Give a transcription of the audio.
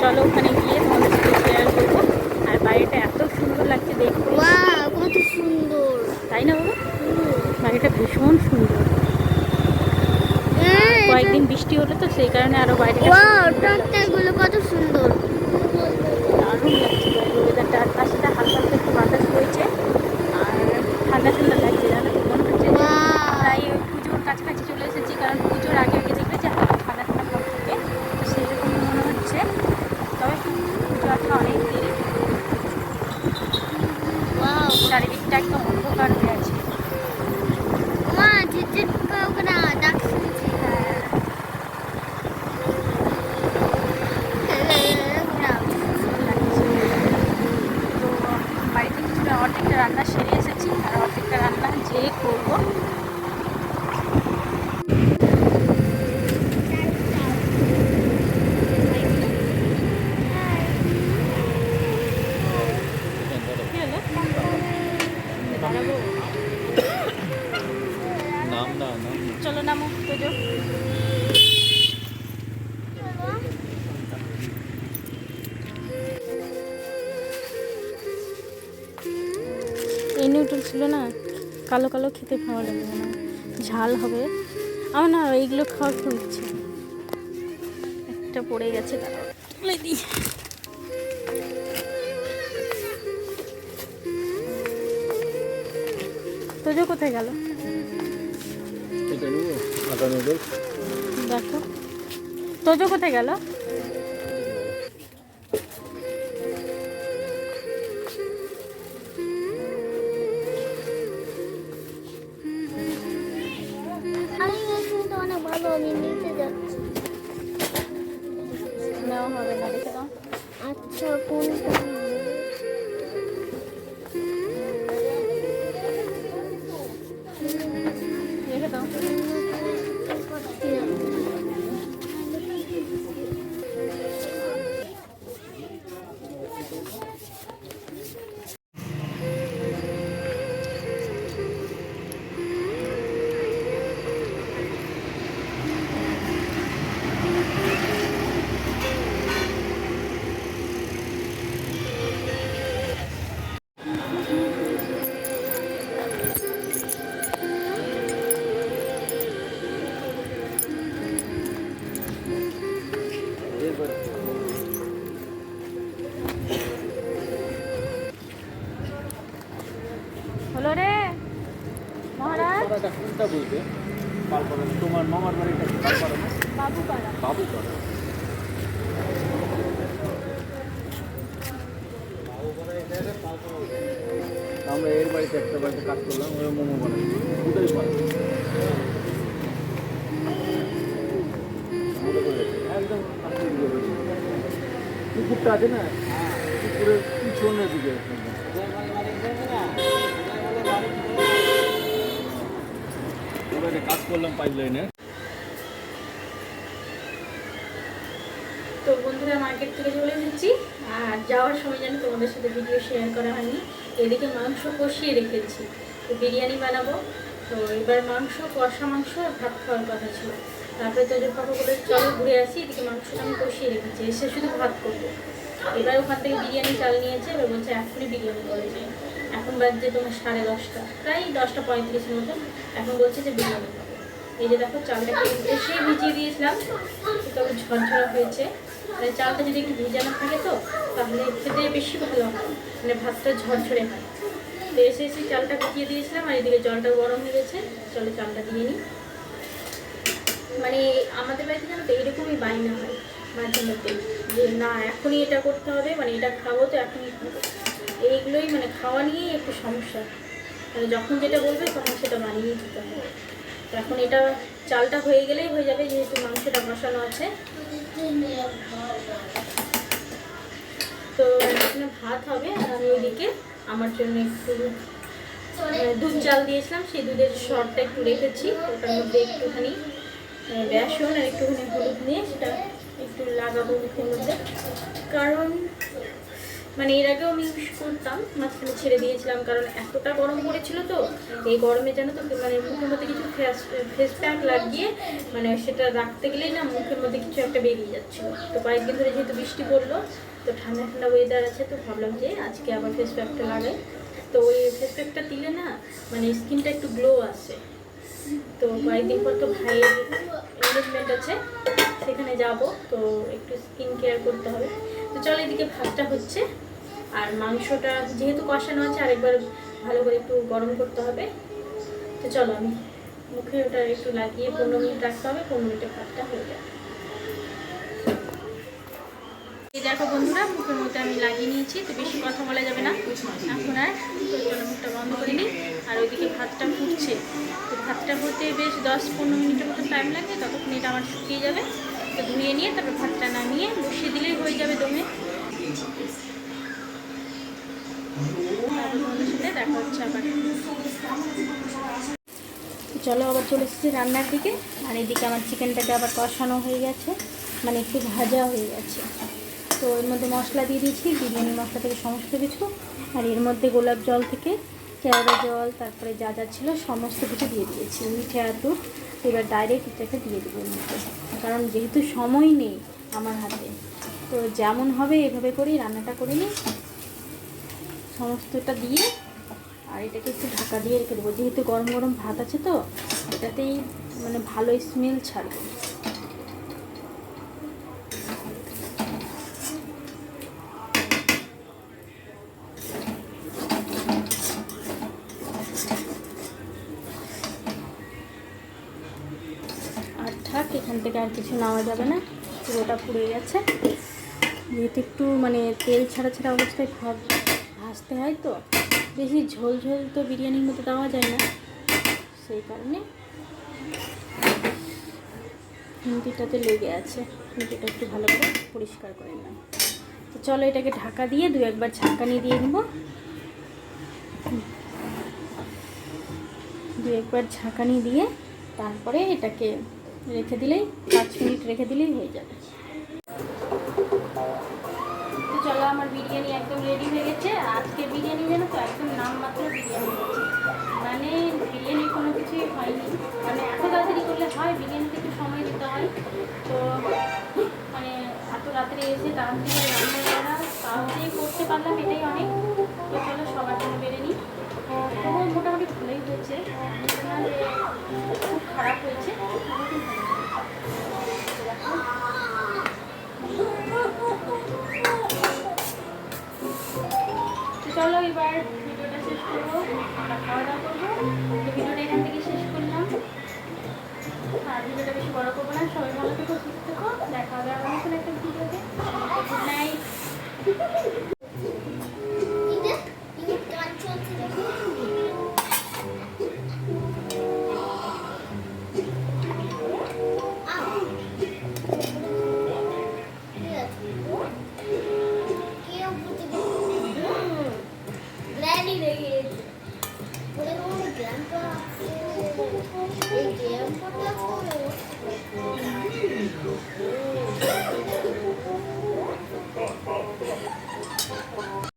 চলো ওখানে অনেক দেরি চারিদিকটা একদম অন্ধকার হয়ে আছে। রান্না সেরে এসেছি আর অর্ধেকটা রান্না যেয়ে করব কি হলো? দাঁড়াবো। নাম না নাম চলো নামো তোজো এই নিউটল ছিল না কালো কালো খেতে ভালো লাগে না ঝাল হবে। আমার না এইগুলো খাওয়ার খুব ইচ্ছে। একটা পড়ে গেছে দাঁড়াও, তুলে দিই। তোজো কোথায় গেল? দেখো। তোজো কোথায় গেল? আমি এখানে পাড়াটা কোনটা বলতে পালপাড়া। তোমার মামার বাড়িটা কি পালপাড়া না? বাবু পাড়া আমরা এর বাড়িতে একটা বাড়িতে কাজ করলাম ওই মোমো বানাই দুটোই রেখে, একদম। পুকুরটা আছে না? পুকুরের পিছনের দিকে। একদম। কাজ করলাম পাইপ লাইনে তো বন্ধুরা মার্কেট থেকে চলে এসেছি। আর যাওয়ার সময় যেন তোমাদের সাথে ভিডিও শেয়ার করা হয়নি, এদিকে মাংস কষিয়ে রেখেছি তো বিরিয়ানি বানাবো। তো এবার মাংস, কষা মাংস আর ভাত খাওয়ার কথা ছিল। তারপরে তোদের পাপা বলে চলো ঘুরে আসি, এদিকে মাংসটা আমি কষিয়ে রেখেছি। এসে শুধু ভাত করব। এবার ওখান থেকে বিরিয়ানি চাল নিয়েছে, এবার বলছে এখনই বিরিয়ানি করে যে এখন বাজছে তোমার সাড়ে দশটা। প্রায় দশটা পঁয়ত্রিশের মতো। এখন বলছে যে বিরিয়ানি খাব। এই যে দেখো চালটাকে এসে ভিজিয়ে দিয়েছিলাম। তবে ঝরঝরা হয়েছে। মানে চালটা যদি একটু ভিজানো থাকে তো, তাহলে খেতে বেশি ভালো হয় মানে ভাতটা ঝরঝরে হয়। তো এসে এসে চালটা ভিজিয়ে দিয়েছিলাম আর এদিকে জলটা গরম হয়ে গেছে। চলো চালটা দিয়ে নিই। মানে আমাদের বাড়িতে জানো তো, এরকমই বাইনা হয় মাঝে মধ্যে। যে না, এখনই এটা করতে হবে মানে এটা খাব তো এখনই খাব। এইগুলোই মানে খাওয়া নিয়েই একটু সমস্যা। মানে যখন যেটা বলবে তখন সেটা বানিয়ে দিতে হবে। এখন এটা চালটা হয়ে গেলেই হয়ে যাবে, যেহেতু মাংসটা বসানো আছে। তো এখানে ভাত হবে আর আমি ওইদিকে আমার জন্য একটু দুধ চাল দিয়েছিলাম। সেই দুধের শরটা একটু রেখেছি। ওটার মধ্যে একটুখানি বেসন আর একটুখানি হলুদ নিয়ে সেটা একটু লাগাবো মধ্যে। কারণ মানে এর আগেও আমি ইউজ করতাম, মাঝখানে ছেড়ে দিয়েছিলাম কারণ এতটা গরম পড়েছিল তো, এই গরমে যেন তো মানে মুখের মধ্যে কিছু ফেস ফেস প্যাক লাগিয়ে মানে সেটা রাখতে গেলেই না মুখের মধ্যে কিছু একটা বেরিয়ে যাচ্ছিল। তো কয়েকদিন ধরে যেহেতু বৃষ্টি পড়ল, তো ঠান্ডা ঠান্ডা ওয়েদার আছে, তো ভাবলাম যে আজকে আবার ফেস প্যাকটা লাগাই। তো ওই ফেস প্যাকটা দিলে না মানে স্কিনটা একটু গ্লো আসে। তো কয়েকদিন পর তো ভাইয়ের এনগেজমেন্ট আছে। সেখানে যাব, তো একটু স্কিন কেয়ার করতে হবে। তো চলো এদিকে ভাতটা হচ্ছে, আর মাংসটা যেহেতু কষানো আছে, আরেকবার ভালো করে একটু গরম করতে হবে। তো চলো আমি মুখে ওটা একটু লাগিয়ে পনেরো মিনিট রাখতে হবে, পনেরো মিনিটে ভাতটা হয়ে যাবে। দেখো বন্ধুরা, মুখের মধ্যে আমি লাগিয়ে নিয়েছি, তো বেশি কথা বলা যাবে না। এখন আর চলো মুখটা বন্ধ করে আর ওইদিকে ভাতটা ফুটছে। তো ভাতটা হতে বেশ দশ পনেরো মিনিটের মতো টাইম লাগে, ততক্ষণ এটা আমার শুকিয়ে যাবে। তো ধুয়ে নিয়ে তারপর ভাতটা নামিয়ে বসিয়ে দিলেই হয়ে যাবে দমে। দেখা হচ্ছে আবার। চলো আবার চলে এসেছি রান্নার দিকে। আর এদিকে আমার চিকেনটাকে আবার কষানো হয়ে গেছে মানে একটু ভাজা হয়ে গেছে। তো এর মধ্যে মশলা দিয়ে দিয়েছি, বিরিয়ানি মশলা থেকে সমস্ত কিছু, আর এর মধ্যে গোলাপ জল থেকে কেওড়া জল, তারপরে যা যা ছিল সমস্ত কিছু দিয়ে দিয়েছি, মিঠে আতু এবার ডাইরেক্ট এটাকে দিয়ে দেবো মধ্যে, কারণ যেহেতু সময় নেই আমার হাতে, তো যেমন হবে এভাবে করেই রান্নাটা করে নিই। সমস্তটা দিয়ে আর এটাকে একটু ঢাকা দিয়ে রেখে দেবো, যেহেতু গরম গরম ভাত আছে তো, এটাতেই মানে ভালো স্মেল ছাড়বে আর থাক এখান থেকে আর কিছু নেওয়া যাবে না। পুরোটা পুড়ে গেছে। যেহেতু একটু মানে তেল ছাড়া ছাড়া অবস্থায় ভাব ভাজতে হয় তো, বেশি ঝোল ঝোল তো বিরিয়ানির মতো দেওয়া যায় না। সেই কারণে হিন্দিটাতে লেগে আছে। হিন্দিটা একটু ভালো করে পরিষ্কার করে নিলাম। তো চলো এটাকে ঢাকা দিয়ে দু একবার ঝাঁকানি দিয়ে নেব। দু একবার ঝাঁকানি দিয়ে তারপরে এটাকে রেখে দিলেই, পাঁচ মিনিট রেখে দিলেই হয়ে যাবে। চলো, আমার বিরিয়ানি একদম রেডি হয়ে গেছে। আজকে বিরিয়ানি জানো তো, একদম নামমাত্র বিরিয়ানি। মানে বিরিয়ানি কোনো কিছুই হয়নি। মানে এত তাড়াতাড়ি করলে হয়, বিরিয়ানিতে একটু সময় দিতে হয়। তো মানে এত রাত্রে এসে তাড়াতাড়ি রান্না করা তাড়াতাড়ি করতে পারলাম, এটাই অনেক। তো চলো, সবার জন্য বেড়ে নিই। তবুও মোটামুটি ভালোই হয়েছে। খুব খারাপ হয়েছে। চলো এবার ভিডিওটা শেষ করব। আমরা খাওয়া দাওয়া করব ভিডিওটা এখান থেকে শেষ করলাম। আর ভিডিওটা বেশি বড় করব না। সবাই ভালো থেকো, সুস্থ থেকো। দেখা হবে নতুন একটা ভিডিওতে। Good night